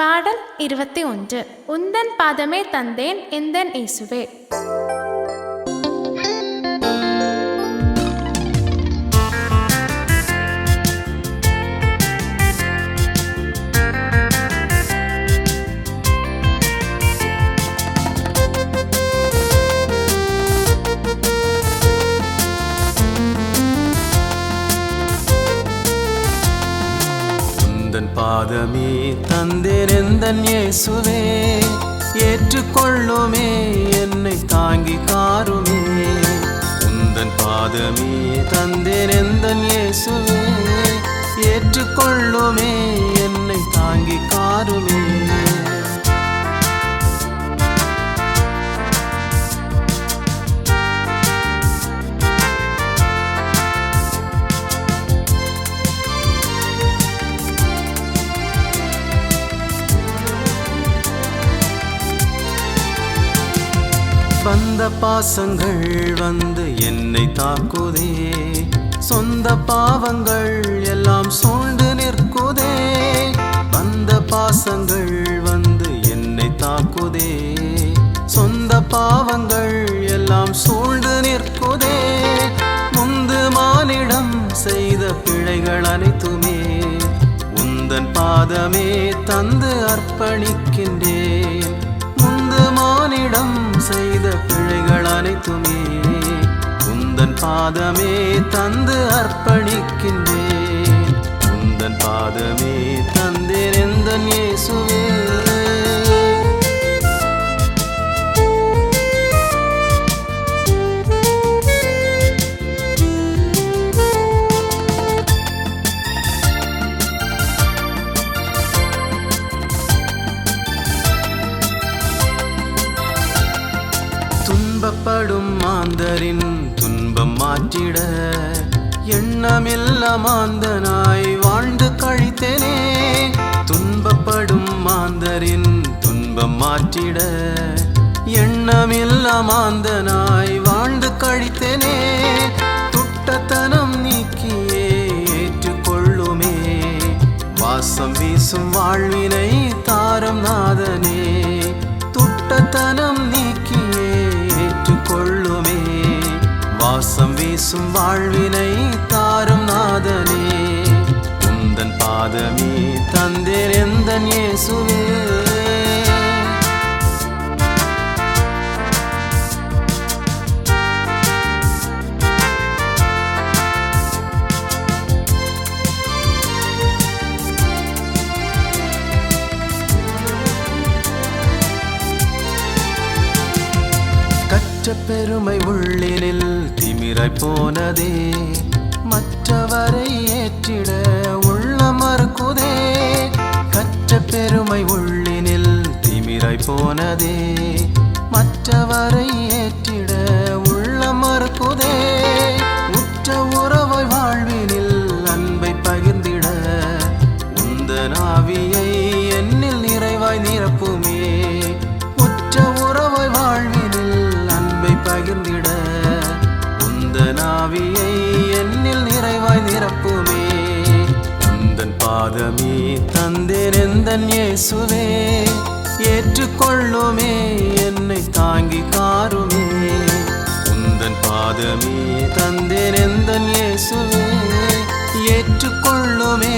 பாடல் இருபத்தி ஒன்று. உந்தன் பாதமே தந்தேன் எந்தன் இயேசுவே. பாதமே தந்தேன் எந்தன் இயேசுவே ஏற்றுக்கொள்ளுமே என்னை தாங்கி காருமே. உந்தன் பாதமே தந்தேன் எந்தன் இயேசுவே ஏற்றுக்கொள்ளுமே என்னை தாங்கி காருமே. வந்த பாசங்கள் வந்து என்னை தாக்குதே. சொந்த பாவங்கள் எல்லாம் சூழ்ந்து நிற்குதே. வந்த பாசங்கள் வந்து என்னை தாக்குதே. சொந்த பாவங்கள் எல்லாம் சூழ்ந்து நிற்குதே. முந்து மானிடம் செய்த பிழைகள் அனைத்துமே. உந்தன் பாதமே தந்து அர்ப்பணிக்கின்றேன் பாதமே தந்து அர்ப்பணிக்கின்றேன். உந்தன் பாதமே தந்தேன் எந்தன் இயேசுவே. துன்பப்படும் மாந்தரின் துன்பம் மாற்றிட எண்ணமில்ல மாந்தனாய் வாழ்ந்து கழித்தேனே. துன்பப்படும் மாந்தரின் துன்பம் மாற்றிட எண்ணமில்ல மாந்தனாய் வாழ்ந்து கழித்தேனே. துட்டத்தனம் நீக்கியே ஏற்றுக்கொள்ளுமே. வாசம் வீசும் வாழ்வினை தாரம் நாதனே. துட்டத்தனம் பேசும் வாழ்வினை தாரும் நாதனே. உந்தன் பாதமே தந்தேர் எந்தன் இயேசுவே. கற்ற பெருமை உள்ளினில் திமிரை போனதே. மற்றவரை ஏற்றிட உள்ள மறுக்குதே கற்ற பெருமை உள்ளினில் திமிரை போனதே. மற்றவரை ஏற்றிட உள்ள மறுக்குதே அன்பை உந்த நாவியை ஆவியை என்னில் நிறைவாய் நிரப்புமே. உந்தன் பாதமே தந்தேன் எந்தன் இயேசுவே. ஏற்றுக்கொள்ளுமே என்னை தாங்கி காருமே. உந்தன் பாதமே தந்தேன் எந்தன் இயேசுவே. ஏற்றுக்கொள்ளுமே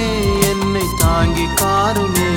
என்னை தாங்கி காருமே.